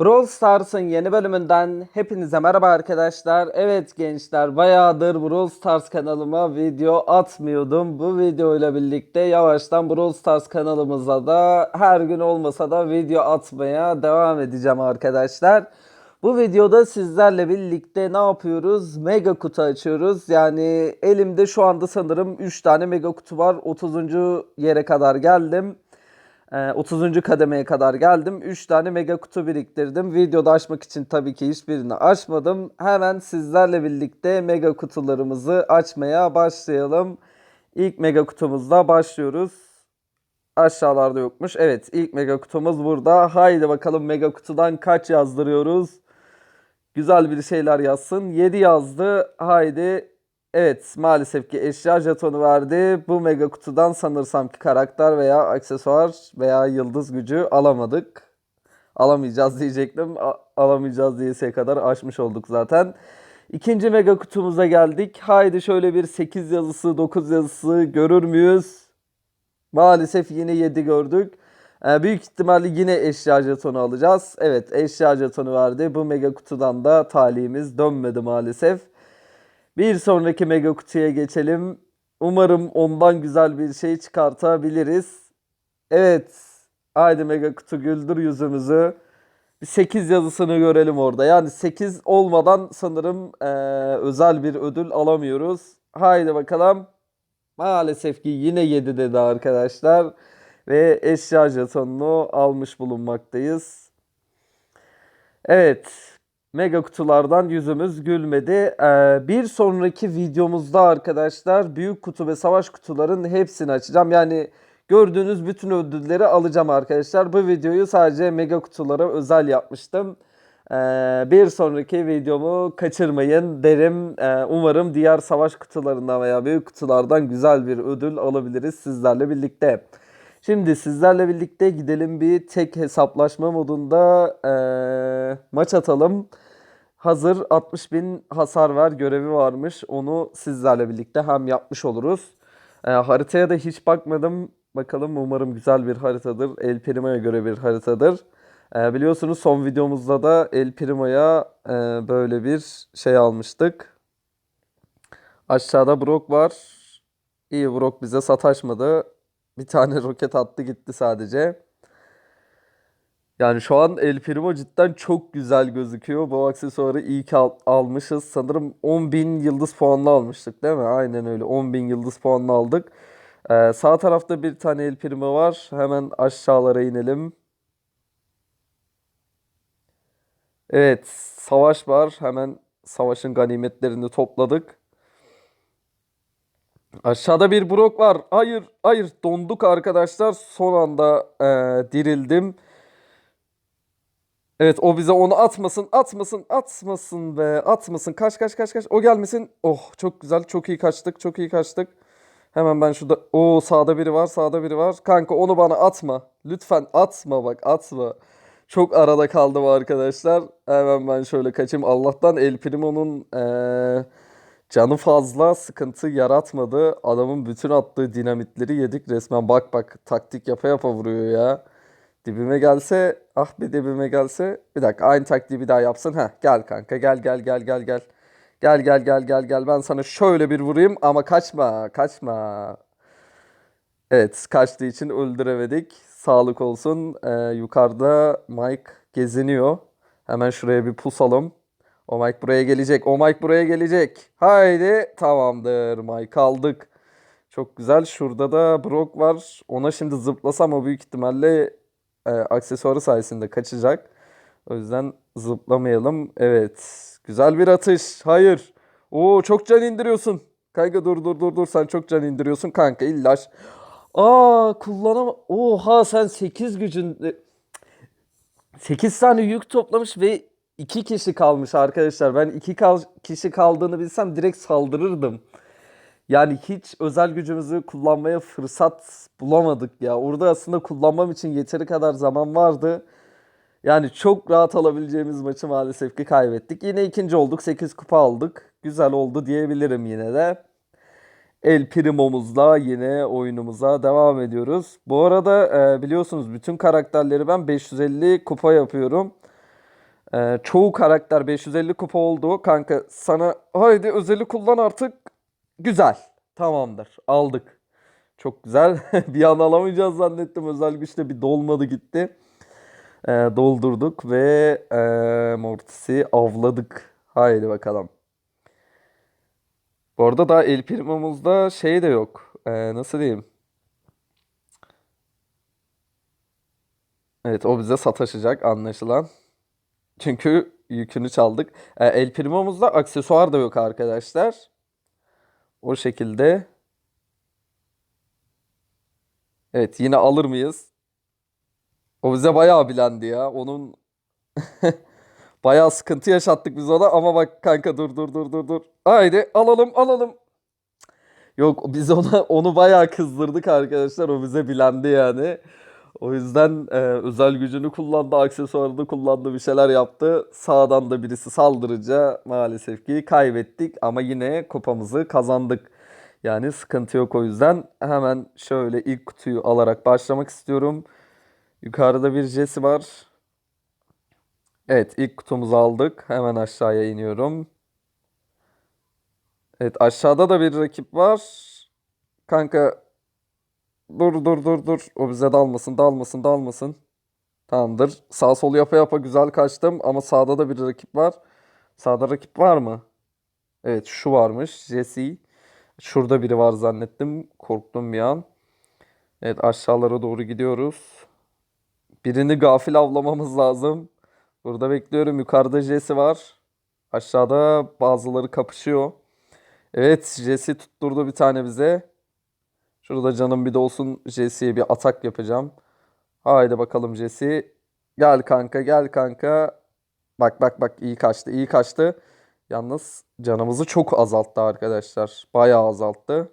Brawl Stars'ın yeni bölümünden hepinize merhaba arkadaşlar. Evet gençler bayağıdır Brawl Stars kanalıma video atmıyordum. Bu videoyla birlikte yavaştan Brawl Stars kanalımıza da her gün olmasa da video atmaya devam edeceğim arkadaşlar. Bu videoda sizlerle birlikte ne yapıyoruz? Mega kutu açıyoruz. Yani elimde şu anda sanırım 3 tane mega kutu var. 30. yere kadar geldim. Ee, 30. kademeye kadar geldim. 3 tane mega kutu biriktirdim. Videoda açmak için tabii ki hiçbirini açmadım. Hemen sizlerle birlikte mega kutularımızı açmaya başlayalım. İlk mega kutumuzla başlıyoruz. Aşağılarda yokmuş. Evet ilk mega kutumuz burada. Haydi bakalım mega kutudan kaç yazdırıyoruz. Güzel bir şeyler yazsın. 7 yazdı. Haydi. Evet maalesef ki eşya jetonu verdi. Bu mega kutudan sanırsam ki karakter veya aksesuar veya yıldız gücü alamadık. Alamayacağız diyecektim. A- alamayacağız diyese kadar açmış olduk zaten. İkinci mega kutumuza geldik. Haydi şöyle bir 8 yazısı 9 yazısı görür müyüz? Maalesef yine 7 gördük. Ee, büyük ihtimalle yine eşya jetonu alacağız. Evet eşya jetonu verdi. Bu mega kutudan da talihimiz dönmedi maalesef. Bir sonraki mega kutuya geçelim. Umarım ondan güzel bir şey çıkartabiliriz. Evet. Haydi mega kutu güldür yüzümüzü. Bir 8 yazısını görelim orada. Yani 8 olmadan sanırım eee, özel bir ödül alamıyoruz. Haydi bakalım. Maalesef ki yine 7 dedi arkadaşlar. Ve eşya jetonunu almış bulunmaktayız. Evet. Mega kutulardan yüzümüz gülmedi. Ee, bir sonraki videomuzda arkadaşlar büyük kutu ve savaş kutuların hepsini açacağım. Yani gördüğünüz bütün ödülleri alacağım arkadaşlar. Bu videoyu sadece mega kutulara özel yapmıştım. Ee, bir sonraki videomu kaçırmayın derim. Ee, umarım diğer savaş kutularından veya büyük kutulardan güzel bir ödül alabiliriz sizlerle birlikte. Şimdi sizlerle birlikte gidelim bir tek hesaplaşma modunda eee, maç atalım. Hazır 60 bin hasar ver görevi varmış. Onu sizlerle birlikte hem yapmış oluruz. Eee, haritaya da hiç bakmadım. Bakalım umarım güzel bir haritadır. El Primo'ya göre bir haritadır. Eee, biliyorsunuz son videomuzda da El Primo'ya eee, böyle bir şey almıştık. Aşağıda Brock var. İyi Brock bize sataşmadı. Bir tane roket attı gitti sadece. Yani şu an El Primo cidden çok güzel gözüküyor. Bu aksesuarı iyi ki al- almışız. Sanırım 10.000 yıldız puanla almıştık değil mi? Aynen öyle. 10.000 yıldız puanla aldık. Ee, sağ tarafta bir tane El Primo var. Hemen aşağılara inelim. Evet, savaş var. Hemen savaşın ganimetlerini topladık. Aşağıda bir Brock var. Hayır, hayır. Donduk arkadaşlar. Son anda eee, dirildim. Evet, o bize onu atmasın, atmasın, atmasın be. Atmasın. Kaç, kaç, kaç, kaç. O gelmesin. Oh, çok güzel. Çok iyi kaçtık. Çok iyi kaçtık. Hemen ben şurada... Oo, sağda biri var, sağda biri var. Kanka onu bana atma. Lütfen atma bak, atma. Çok arada kaldım arkadaşlar. Hemen ben şöyle kaçayım. Allah'tan El Primo'nun eee Canı fazla sıkıntı yaratmadı. Adamın bütün attığı dinamitleri yedik resmen. Bak bak taktik yapa yapa vuruyor ya. Dibime gelse ah bir dibime gelse. Bir dakika aynı taktiği bir daha yapsın. Heh gel kanka gel gel gel gel gel. Gel gel gel gel gel ben sana şöyle bir vurayım ama kaçma kaçma. Evet kaçtığı için öldüremedik. Sağlık olsun. Ee, yukarıda Mike geziniyor. Hemen şuraya bir pusalım. O Mike buraya gelecek. O Mike buraya gelecek. Haydi tamamdır. Mike aldık. Çok güzel. Şurada da Brock var. Ona şimdi zıplasam o büyük ihtimalle e, aksesuarı sayesinde kaçacak. O yüzden zıplamayalım. Evet. Güzel bir atış. Hayır. Oo çok can indiriyorsun. Kanka dur dur dur dur. Sen çok can indiriyorsun kanka. İlla. ş- Aa kullanama. Oha sen 8 gücün 8 tane yük toplamış ve 2 kişi kalmış arkadaşlar. Ben 2 kişi kaldığını bilsem direkt saldırırdım. Yani hiç özel gücümüzü kullanmaya fırsat bulamadık ya. Orada aslında kullanmam için yeteri kadar zaman vardı. Yani çok rahat alabileceğimiz maçı maalesef ki kaybettik. Yine ikinci olduk. 8 kupa aldık. Güzel oldu diyebilirim yine de. El Primo'muzla yine oyunumuza devam ediyoruz. Bu arada e, biliyorsunuz bütün karakterleri ben 550 kupa yapıyorum. Ee, çoğu karakter 550 kupa oldu. Kanka sana haydi özeli kullan artık. Güzel. Tamamdır. Aldık. Çok güzel. Bir an alamayacağız zannettim. Özel güçte bir dolmadı gitti. Ee, doldurduk ve ee, Mortis'i avladık. Haydi bakalım. Bu arada daha El Primo'muzda şey de yok. Ee, nasıl diyeyim? Evet o bize sataşacak anlaşılan. Çünkü yükünü çaldık. Ee, El Primo'muzda aksesuar da yok arkadaşlar. O şekilde. Evet yine alır mıyız? O bize bayağı bilendi ya. Onun bayağı sıkıntı yaşattık biz ona ama bak kanka dur dur dur dur dur. Haydi alalım alalım. Yok biz ona onu bayağı kızdırdık arkadaşlar. O bize bilendi yani. O yüzden e, özel gücünü kullandı, aksesuarını kullandı, bir şeyler yaptı. Sağdan da birisi saldırınca maalesef ki kaybettik ama yine kupamızı kazandık. Yani sıkıntı yok o yüzden. Hemen şöyle ilk kutuyu alarak başlamak istiyorum. Yukarıda bir Jesse var. Evet ilk kutumuzu aldık. Hemen aşağıya iniyorum. Evet aşağıda da bir rakip var. Kanka dur dur dur dur. O bize dalmasın dalmasın dalmasın. Tamamdır. Sağ sol yapa yapa güzel kaçtım ama sağda da bir rakip var. Sağda rakip var mı? Evet şu varmış. Jesse. Şurada biri var zannettim. Korktum bir an. Evet aşağılara doğru gidiyoruz. Birini gafil avlamamız lazım. Burada bekliyorum. Yukarıda Jesse var. Aşağıda bazıları kapışıyor. Evet Jesse tutturdu bir tane bize. Şurada canım bir de olsun Jesse'ye bir atak yapacağım. Haydi bakalım Jesse. Gel kanka gel kanka. Bak bak bak iyi kaçtı iyi kaçtı. Yalnız canımızı çok azalttı arkadaşlar. Bayağı azalttı.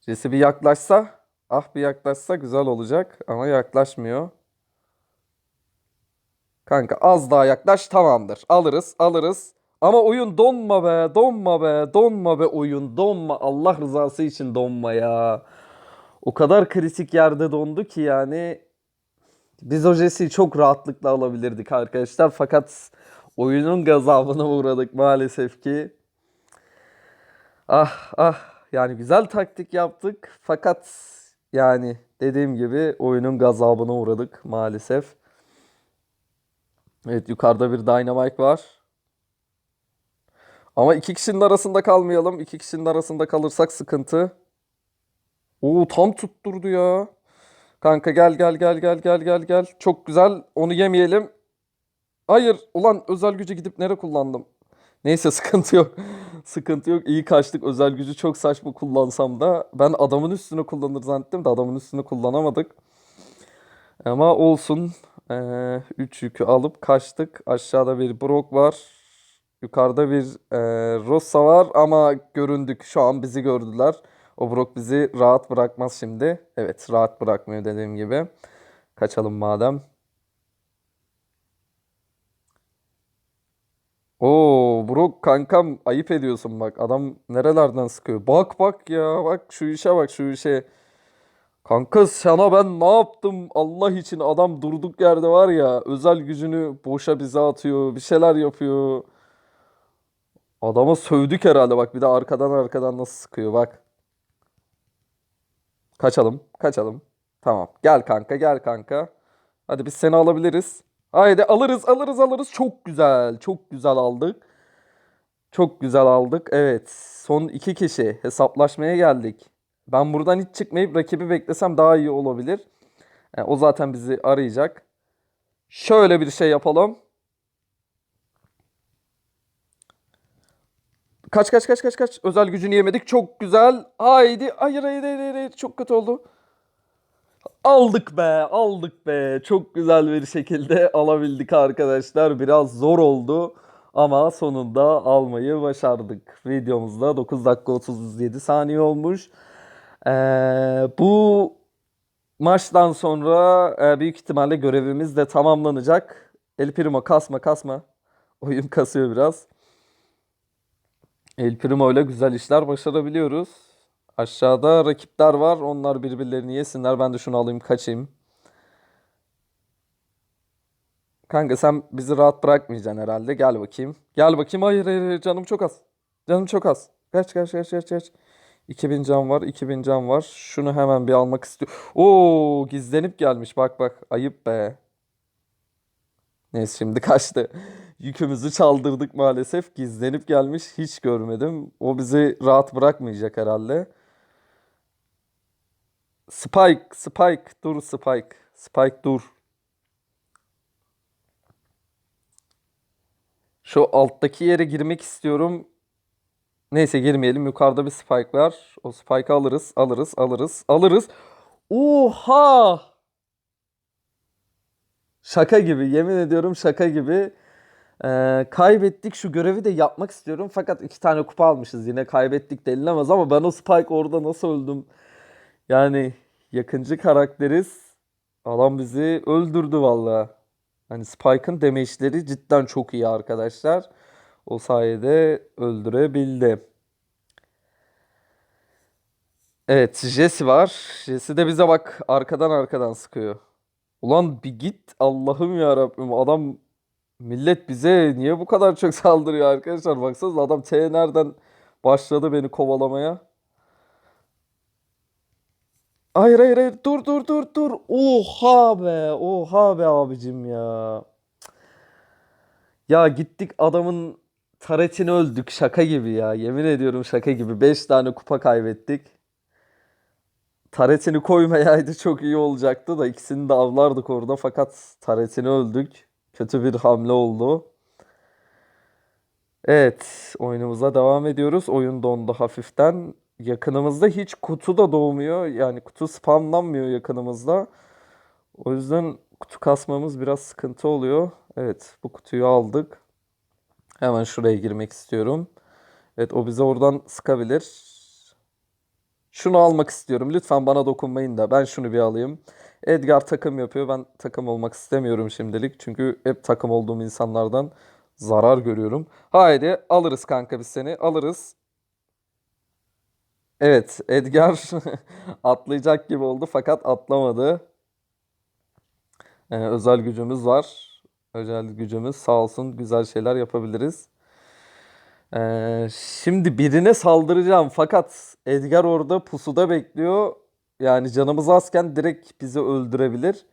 Jesse bir yaklaşsa. Ah bir yaklaşsa güzel olacak. Ama yaklaşmıyor. Kanka az daha yaklaş tamamdır. Alırız alırız. Ama oyun donma be donma be donma be oyun donma. Allah rızası için donma ya. O kadar kritik yerde dondu ki yani. Biz o Jesse'yi çok rahatlıkla alabilirdik arkadaşlar. Fakat oyunun gazabına uğradık maalesef ki. Ah ah yani güzel taktik yaptık. Fakat yani dediğim gibi oyunun gazabına uğradık maalesef. Evet yukarıda bir Dynamite var. Ama iki kişinin arasında kalmayalım. İki kişinin arasında kalırsak sıkıntı. Oo tam tutturdu ya. Kanka gel gel gel gel gel gel gel. Çok güzel. Onu yemeyelim. Hayır. Ulan özel gücü gidip nereye kullandım? Neyse sıkıntı yok. Sıkıntı yok. İyi kaçtık. Özel gücü çok saçma kullansam da. Ben adamın üstüne kullanır zannettim de adamın üstüne kullanamadık. Ama olsun. 3 yükü alıp kaçtık. Aşağıda bir Brock var. Yukarıda bir e, Rosa var ama göründük. Şu an bizi gördüler. O Brock bizi rahat bırakmaz şimdi. Evet rahat bırakmıyor dediğim gibi. Kaçalım madem. Oo Brock kankam ayıp ediyorsun bak. Adam nerelerden sıkıyor. Bak bak ya bak şu işe bak şu işe. Kanka sana ben ne yaptım Allah için adam durduk yerde var ya özel gücünü boşa bize atıyor bir şeyler yapıyor. Adama sövdük herhalde bak bir de arkadan arkadan nasıl sıkıyor bak. Kaçalım kaçalım. Tamam gel kanka gel kanka. Hadi biz seni alabiliriz. Haydi alırız alırız alırız çok güzel çok güzel aldık. Çok güzel aldık evet son iki kişi hesaplaşmaya geldik. Ben buradan hiç çıkmayıp rakibi beklesem daha iyi olabilir. Yani o zaten bizi arayacak. Şöyle bir şey yapalım. Kaç kaç kaç kaç kaç. Özel gücünü yemedik. Çok güzel. Haydi. Hayır hayır hayır hayır. Çok kötü oldu. Aldık be, aldık be. Çok güzel bir şekilde alabildik arkadaşlar. Biraz zor oldu ama sonunda almayı başardık. Videomuzda 9 dakika 37 saniye olmuş. Ee, bu maçtan sonra e, büyük ihtimalle görevimiz de tamamlanacak. El Primo kasma kasma. Oyun kasıyor biraz. El Primo ile güzel işler başarabiliyoruz. Aşağıda rakipler var. Onlar birbirlerini yesinler. Ben de şunu alayım kaçayım. Kanka sen bizi rahat bırakmayacaksın herhalde. Gel bakayım. Gel bakayım. Hayır hayır hayır. Canım çok az. Canım çok az. Kaç kaç kaç kaç kaç. 2000 can var. 2000 can var. Şunu hemen bir almak istiyorum. Oo gizlenip gelmiş. Bak bak. Ayıp be. Neyse şimdi kaçtı. Yükümüzü çaldırdık maalesef. Gizlenip gelmiş. Hiç görmedim. O bizi rahat bırakmayacak herhalde. Spike, Spike, dur Spike. Spike dur. Şu alttaki yere girmek istiyorum. Neyse girmeyelim. Yukarıda bir Spike var. O Spike'ı alırız, alırız, alırız, alırız. Oha! Şaka gibi, yemin ediyorum şaka gibi. Ee, kaybettik şu görevi de yapmak istiyorum. Fakat iki tane kupa almışız yine kaybettik denilemez ama ben o Spike orada nasıl öldüm? Yani yakıncı karakteriz. Adam bizi öldürdü vallahi. Hani Spike'ın damage'leri cidden çok iyi arkadaşlar. O sayede öldürebildi. Evet, Jesse var. Jesse de bize bak arkadan arkadan sıkıyor. Ulan bir git Allah'ım ya Rabbim adam millet bize niye bu kadar çok saldırıyor arkadaşlar? Baksanıza adam T nereden başladı beni kovalamaya. Hayır hayır hayır dur dur dur dur. Oha be oha be abicim ya. Ya gittik adamın taretini öldük şaka gibi ya. Yemin ediyorum şaka gibi. 5 tane kupa kaybettik. Taretini koymayaydı çok iyi olacaktı da ikisini de avlardık orada fakat taretini öldük. Kötü bir hamle oldu. Evet, oyunumuza devam ediyoruz. Oyun dondu hafiften. Yakınımızda hiç kutu da doğmuyor. Yani kutu spamlanmıyor yakınımızda. O yüzden kutu kasmamız biraz sıkıntı oluyor. Evet, bu kutuyu aldık. Hemen şuraya girmek istiyorum. Evet, o bize oradan sıkabilir. Şunu almak istiyorum. Lütfen bana dokunmayın da ben şunu bir alayım. Edgar takım yapıyor. Ben takım olmak istemiyorum şimdilik. Çünkü hep takım olduğum insanlardan zarar görüyorum. Haydi alırız kanka biz seni. Alırız. Evet, Edgar atlayacak gibi oldu fakat atlamadı. Ee, özel gücümüz var. Özel gücümüz sağ olsun güzel şeyler yapabiliriz. Ee, şimdi birine saldıracağım fakat Edgar orada pusuda bekliyor. Yani canımız azken direkt bizi öldürebilir.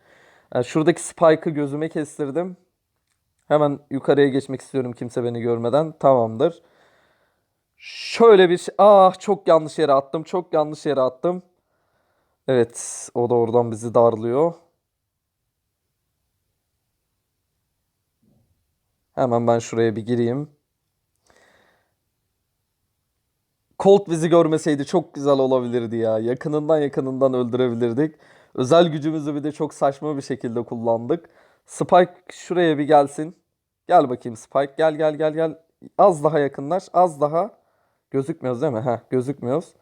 Ee, şuradaki Spike'ı gözüme kestirdim. Hemen yukarıya geçmek istiyorum kimse beni görmeden. Tamamdır. Şöyle bir şey. Ah çok yanlış yere attım. Çok yanlış yere attım. Evet, o da oradan bizi darlıyor. Hemen ben şuraya bir gireyim. Colt bizi görmeseydi çok güzel olabilirdi ya. Yakınından yakınından öldürebilirdik. Özel gücümüzü bir de çok saçma bir şekilde kullandık. Spike şuraya bir gelsin. Gel bakayım Spike. Gel gel gel gel. Az daha yakınlaş. Az daha. Gözükmüyoruz değil mi? Heh, gözükmüyoruz.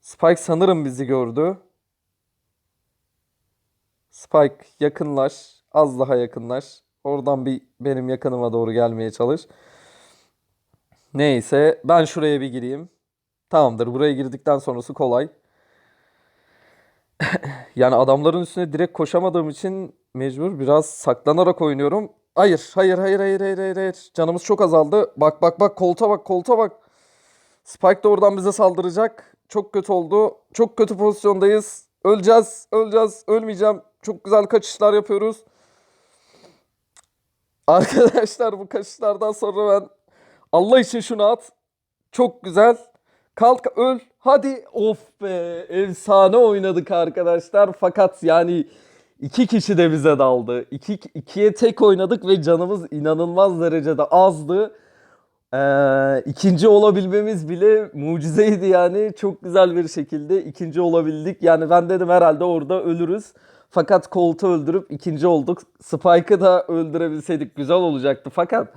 Spike sanırım bizi gördü. Spike yakınlaş. Az daha yakınlaş. Oradan bir benim yakınıma doğru gelmeye çalış. Neyse ben şuraya bir gireyim. Tamamdır. Buraya girdikten sonrası kolay. Yani adamların üstüne direkt koşamadığım için mecbur biraz saklanarak oynuyorum. Hayır, hayır, hayır, hayır, hayır, hayır, hayır. Canımız çok azaldı. Bak, bak, bak, kolta bak, kolta bak. Spike de oradan bize saldıracak. Çok kötü oldu. Çok kötü pozisyondayız. Öleceğiz, öleceğiz, ölmeyeceğim. Çok güzel kaçışlar yapıyoruz. Arkadaşlar bu kaçışlardan sonra ben Allah için şunu at. Çok güzel. Kalk öl. Hadi. Of be. Efsane oynadık arkadaşlar. Fakat yani iki kişi de bize daldı. İki, ikiye tek oynadık ve canımız inanılmaz derecede azdı. Ee, ikinci olabilmemiz bile mucizeydi yani. Çok güzel bir şekilde ikinci olabildik. Yani ben dedim herhalde orada ölürüz. Fakat Colt'u öldürüp ikinci olduk. Spike'ı da öldürebilseydik güzel olacaktı. Fakat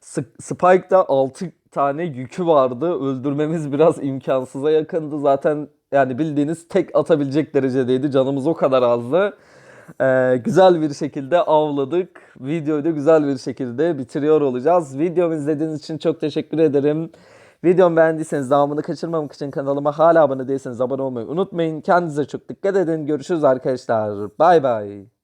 S- Spike'da 6 tane yükü vardı. Öldürmemiz biraz imkansıza yakındı. Zaten yani bildiğiniz tek atabilecek derecedeydi. Canımız o kadar azdı. Ee, güzel bir şekilde avladık. Videoyu da güzel bir şekilde bitiriyor olacağız. Videomu izlediğiniz için çok teşekkür ederim. Videomu beğendiyseniz devamını kaçırmamak için kanalıma hala abone değilseniz abone olmayı unutmayın. Kendinize çok dikkat edin. Görüşürüz arkadaşlar. Bay bay.